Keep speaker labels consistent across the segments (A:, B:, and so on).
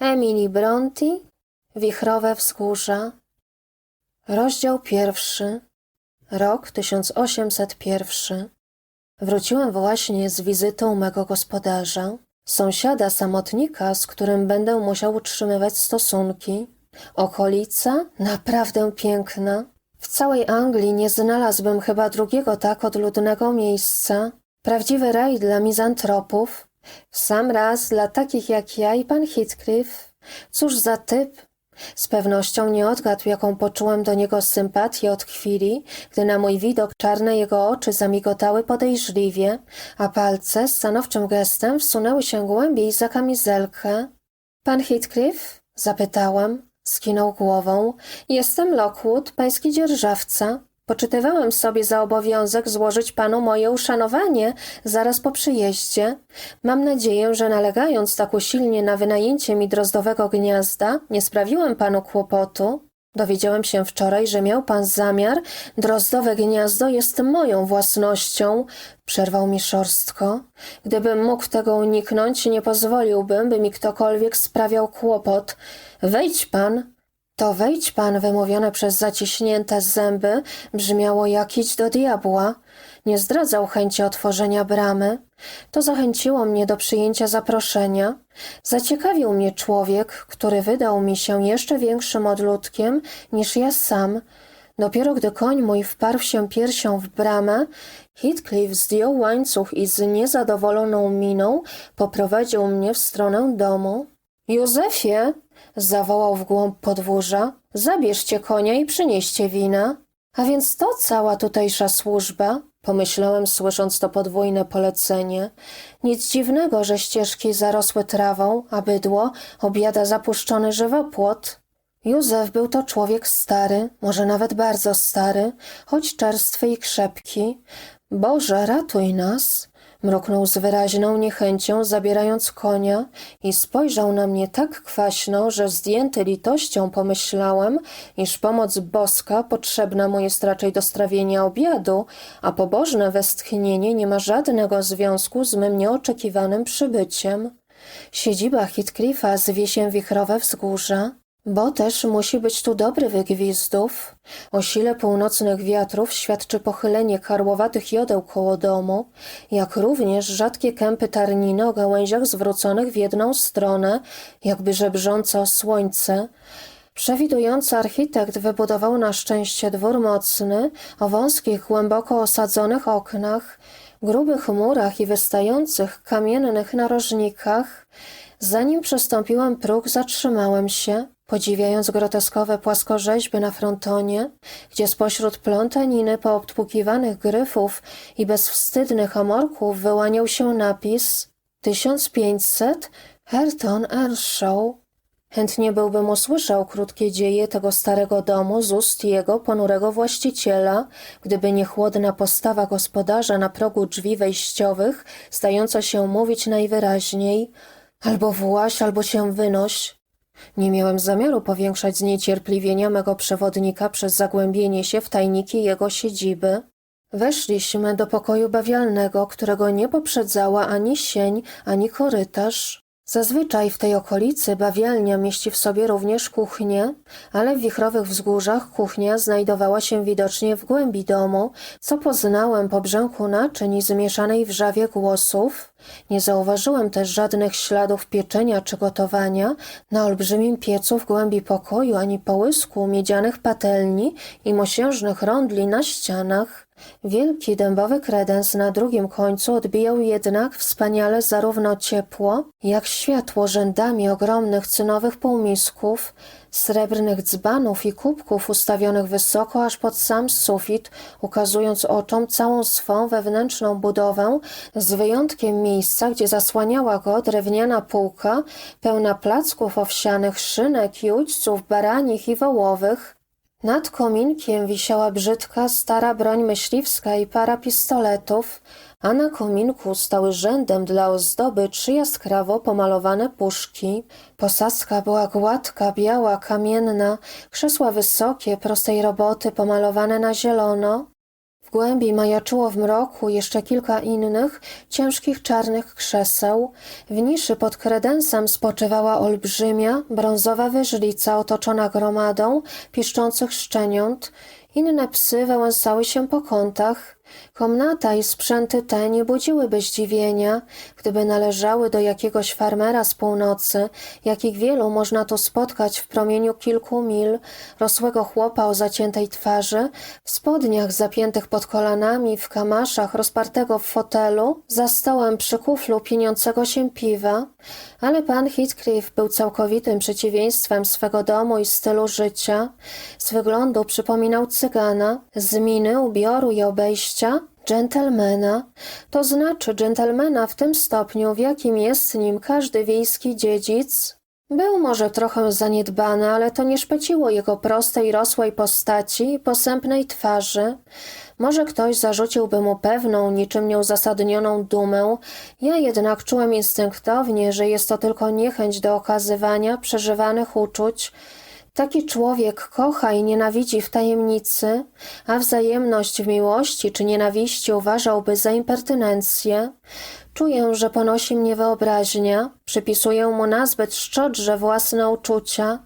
A: Emily Brontë Wichrowe wzgórza Rozdział pierwszy Rok 1801 Wróciłem właśnie z wizytą mego gospodarza, sąsiada samotnika, z którym będę musiał utrzymywać stosunki. Okolica naprawdę piękna. W całej Anglii nie znalazłbym chyba drugiego tak odludnego miejsca. Prawdziwy raj dla mizantropów. W sam raz dla takich jak ja i pan Heathcliff. Cóż za typ. Z pewnością nie odgadł, jaką poczułem do niego sympatię od chwili, gdy na mój widok czarne jego oczy zamigotały podejrzliwie, a palce stanowczym gestem wsunęły się głębiej za kamizelkę. Pan Heathcliff? Zapytałam. Skinął głową. Jestem Lockwood, pański dzierżawca. Poczytywałem sobie za obowiązek złożyć panu moje uszanowanie zaraz po przyjeździe. Mam nadzieję, że nalegając tak usilnie na wynajęcie mi drozdowego gniazda, nie sprawiłem panu kłopotu. Dowiedziałem się wczoraj, że miał pan zamiar. Drozdowe gniazdo jest moją własnością, przerwał mi szorstko. Gdybym mógł tego uniknąć, nie pozwoliłbym, by mi ktokolwiek sprawiał kłopot. Wejdź pan, to wejdź pan, wymówione przez zaciśnięte zęby, brzmiało jak idź do diabła. Nie zdradzał chęci otworzenia bramy. To zachęciło mnie do przyjęcia zaproszenia. Zaciekawił mnie człowiek, który wydał mi się jeszcze większym odludkiem niż ja sam. Dopiero gdy koń mój wparł się piersią w bramę, Heathcliff zdjął łańcuch i z niezadowoloną miną poprowadził mnie w stronę domu. Józefie, zawołał w głąb podwórza, zabierzcie konia i przynieście wina. A więc to cała tutejsza służba, pomyślałem, słysząc to podwójne polecenie. Nic dziwnego, że ścieżki zarosły trawą, a bydło obiada zapuszczony żywopłot. Józef był to człowiek stary, może nawet bardzo stary, choć czerstwy i krzepki. Boże, ratuj nas! Mruknął z wyraźną niechęcią, zabierając konia i spojrzał na mnie tak kwaśno, że zdjęty litością pomyślałem, iż pomoc boska potrzebna mu jest raczej do strawienia obiadu, a pobożne westchnienie nie ma żadnego związku z mym nieoczekiwanym przybyciem. Siedziba Heathcliffa zwie się Wichrowe Wzgórza. Bo też musi być tu dobry wygwizdów. O sile północnych wiatrów świadczy pochylenie karłowatych jodeł koło domu, jak również rzadkie kępy tarniny o gałęziach zwróconych w jedną stronę, jakby żebrzące o słońce. Przewidujący architekt wybudował na szczęście dwór mocny, o wąskich, głęboko osadzonych oknach, grubych murach i wystających kamiennych narożnikach. Zanim przestąpiłem próg, zatrzymałem się, podziwiając groteskowe płaskorzeźby na frontonie, gdzie spośród plątaniny poobtłukiwanych gryfów i bezwstydnych amorków wyłaniał się napis 1500 Herton Earnshaw. Chętnie byłbym usłyszał krótkie dzieje tego starego domu z ust jego ponurego właściciela, gdyby nie chłodna postawa gospodarza na progu drzwi wejściowych, stająca się mówić najwyraźniej albo właś, albo się wynoś. Nie miałem zamiaru powiększać zniecierpliwienia mego przewodnika przez zagłębienie się w tajniki jego siedziby. Weszliśmy do pokoju bawialnego, którego nie poprzedzała ani sień, ani korytarz. Zazwyczaj w tej okolicy bawialnia mieści w sobie również kuchnię, ale w wichrowych wzgórzach kuchnia znajdowała się widocznie w głębi domu, co poznałem po brzęku naczyń i zmieszanej wrzawie głosów. Nie zauważyłem też żadnych śladów pieczenia czy gotowania na olbrzymim piecu w głębi pokoju, ani połysku miedzianych patelni i mosiężnych rondli na ścianach. Wielki dębowy kredens na drugim końcu odbijał jednak wspaniale zarówno ciepło, jak światło rzędami ogromnych cynowych półmisków, srebrnych dzbanów i kubków ustawionych wysoko aż pod sam sufit, ukazując oczom całą swą wewnętrzną budowę, z wyjątkiem miejsca, gdzie zasłaniała go drewniana półka, pełna placków owsianych, szynek i baranich i wołowych, nad kominkiem wisiała brzydka, stara broń myśliwska i para pistoletów, a na kominku stały rzędem dla ozdoby trzy jaskrawo pomalowane puszki. Posadzka była gładka, biała, kamienna, krzesła wysokie, prostej roboty, pomalowane na zielono. Głębi majaczyło w mroku jeszcze kilka innych, ciężkich czarnych krzeseł. W niszy pod kredensem spoczywała olbrzymia, brązowa wyżlica otoczona gromadą piszczących szczeniąt. Inne psy wałęsały się po kątach. Komnata i sprzęty te nie budziłyby zdziwienia, gdyby należały do jakiegoś farmera z północy, jakich wielu można tu spotkać w promieniu kilku mil, rosłego chłopa o zaciętej twarzy, w spodniach zapiętych pod kolanami, w kamaszach, rozpartego w fotelu, za stołem przy kuflu pieniącego się piwa, ale pan Heathcliff był całkowitym przeciwieństwem swego domu i stylu życia. Z wyglądu przypominał cygana, z miny, ubioru i obejścia dżentelmena, to znaczy dżentelmena w tym stopniu, w jakim jest nim każdy wiejski dziedzic. Był może trochę zaniedbany, ale to nie szpeciło jego prostej, rosłej postaci i posępnej twarzy. Może ktoś zarzuciłby mu pewną, niczym nieuzasadnioną dumę, ja jednak czułem instynktownie, że jest to tylko niechęć do okazywania przeżywanych uczuć, Taki człowiek kocha i nienawidzi w tajemnicy, a wzajemność w miłości czy nienawiści uważałby za impertynencję. Czuję, że ponosi mnie wyobraźnia, przypisuję mu nazbyt szczodrze własne uczucia.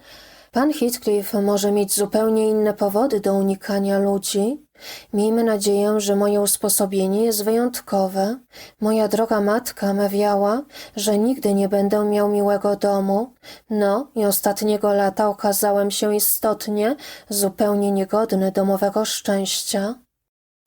A: Pan Heathcliff może mieć zupełnie inne powody do unikania ludzi. Miejmy nadzieję, że moje usposobienie jest wyjątkowe. Moja droga matka mawiała, że nigdy nie będę miał miłego domu. No i ostatniego lata okazałem się istotnie zupełnie niegodny domowego szczęścia.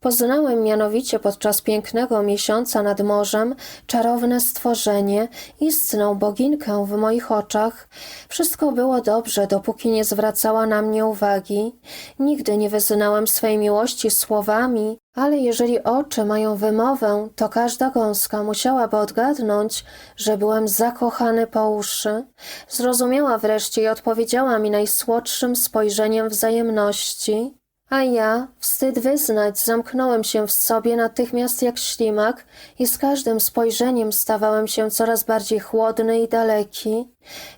A: Poznałem mianowicie podczas pięknego miesiąca nad morzem czarowne stworzenie, istną boginkę w moich oczach. Wszystko było dobrze, dopóki nie zwracała na mnie uwagi. Nigdy nie wyznałem swej miłości słowami, ale jeżeli oczy mają wymowę, to każda gąska musiałaby odgadnąć, że byłem zakochany po uszy. Zrozumiała wreszcie i odpowiedziała mi najsłodszym spojrzeniem wzajemności. A ja, wstyd wyznać, zamknąłem się w sobie natychmiast jak ślimak i z każdym spojrzeniem stawałem się coraz bardziej chłodny i daleki.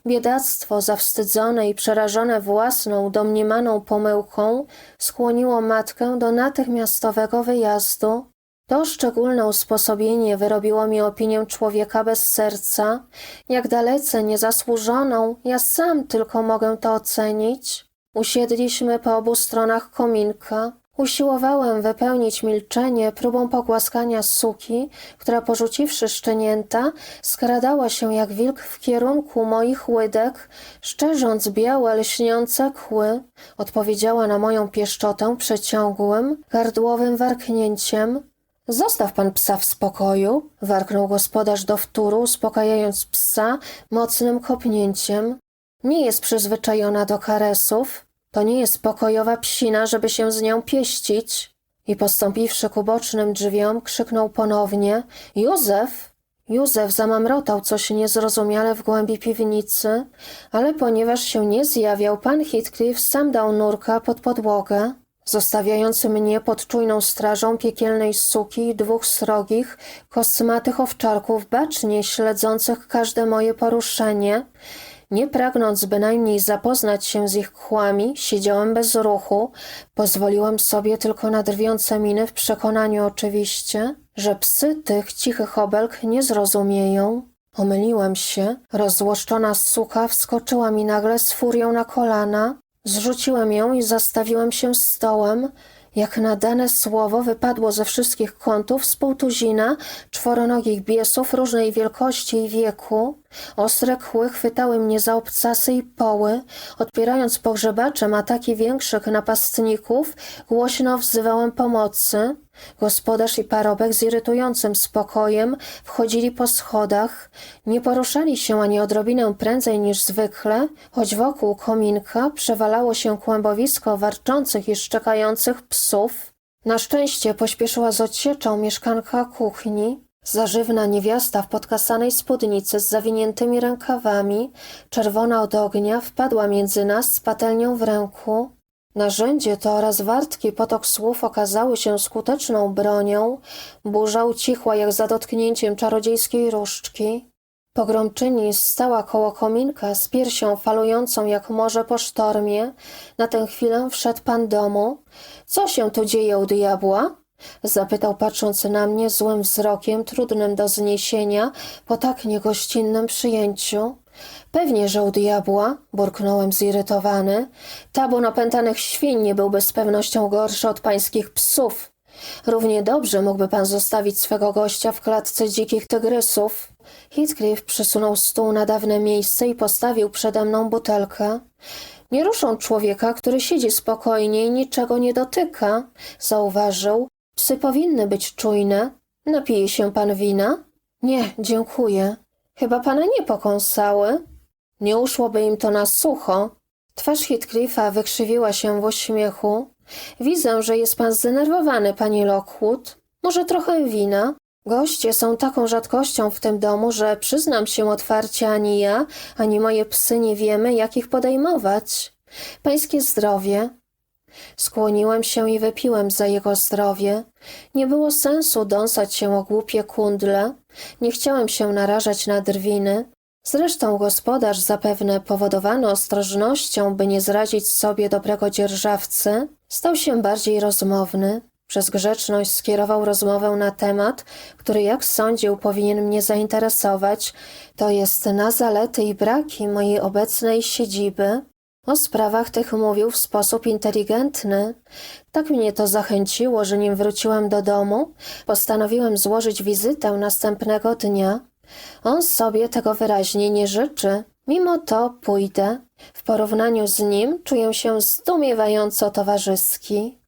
A: Biedactwo, zawstydzone i przerażone własną, domniemaną pomyłką, skłoniło matkę do natychmiastowego wyjazdu. To szczególne usposobienie wyrobiło mi opinię człowieka bez serca. Jak dalece niezasłużoną, ja sam tylko mogę to ocenić. Usiedliśmy po obu stronach kominka. Usiłowałem wypełnić milczenie próbą pogłaskania suki, która porzuciwszy szczenięta, skradała się jak wilk w kierunku moich łydek, szczerząc białe, lśniące kły. Odpowiedziała na moją pieszczotę przeciągłym, gardłowym warknięciem. Zostaw pan psa w spokoju, warknął gospodarz do wtóru, uspokajając psa mocnym kopnięciem. Nie jest przyzwyczajona do karesów. To nie jest pokojowa psina, żeby się z nią pieścić. I postąpiwszy ku bocznym drzwiom, krzyknął ponownie – Józef! Józef zamamrotał coś niezrozumiale w głębi piwnicy, ale ponieważ się nie zjawiał, pan Heathcliff sam dał nurka pod podłogę, zostawiając mnie pod czujną strażą piekielnej suki i dwóch srogich, kosmatych owczarków bacznie śledzących każde moje poruszenie – nie pragnąc bynajmniej zapoznać się z ich kłami, siedziałem bez ruchu, pozwoliłem sobie tylko na drwiące miny w przekonaniu oczywiście, że psy tych cichych obelg nie zrozumieją. Omyliłem się, rozzłoszczona suka wskoczyła mi nagle z furią na kolana, zrzuciłem ją i zastawiłem się stołem, jak na dane słowo wypadło ze wszystkich kątów z półtuzina czworonogich biesów różnej wielkości i wieku. Ostre kły chwytały mnie za obcasy i poły. Odpierając pogrzebaczem ataki większych napastników, głośno wzywałem pomocy. Gospodarz i parobek z irytującym spokojem wchodzili po schodach. Nie poruszali się ani odrobinę prędzej niż zwykle, choć wokół kominka przewalało się kłębowisko warczących i szczekających psów. Na szczęście pośpieszyła z odsieczą mieszkanka kuchni. Zażywna niewiasta w podkasanej spódnicy z zawiniętymi rękawami, czerwona od ognia, wpadła między nas z patelnią w ręku. Narzędzie to oraz wartki potok słów okazały się skuteczną bronią. Burza ucichła jak za dotknięciem czarodziejskiej różdżki. Pogromczyni stała koło kominka z piersią falującą jak morze po sztormie. Na tę chwilę wszedł pan domu. Co się tu dzieje u diabła? Zapytał patrząc na mnie złym wzrokiem, trudnym do zniesienia po tak niegościnnym przyjęciu. Pewnie, że u diabła, burknąłem zirytowany. Tabun opętanych świń nie byłby z pewnością gorszy od pańskich psów. Równie dobrze mógłby pan zostawić swego gościa w klatce dzikich tygrysów. Heathcliff przysunął stół na dawne miejsce i postawił przede mną butelkę. Nie ruszą człowieka, który siedzi spokojnie i niczego nie dotyka, zauważył. Psy powinny być czujne. Napije się pan wina? Nie, dziękuję. Chyba pana nie pokąsały? Nie uszłoby im to na sucho. Twarz Heathcliffa wykrzywiła się w uśmiechu. Widzę, że jest pan zdenerwowany, panie Lockwood. Może trochę wina? Goście są taką rzadkością w tym domu, że przyznam się otwarcie, ani ja, ani moje psy nie wiemy, jak ich podejmować. Pańskie zdrowie. Skłoniłem się i wypiłem za jego zdrowie. Nie było sensu dąsać się o głupie kundle. Nie chciałem się narażać na drwiny. Zresztą gospodarz, zapewne powodowany ostrożnością, by nie zrazić sobie dobrego dzierżawcy, stał się bardziej rozmowny. Przez grzeczność skierował rozmowę na temat, który jak sądził powinien mnie zainteresować, to jest na zalety i braki mojej obecnej siedziby. O sprawach tych mówił w sposób inteligentny. Tak mnie to zachęciło, że nim wróciłam do domu, postanowiłem złożyć wizytę następnego dnia. On sobie tego wyraźnie nie życzy. Mimo to pójdę. W porównaniu z nim czuję się zdumiewająco towarzyski.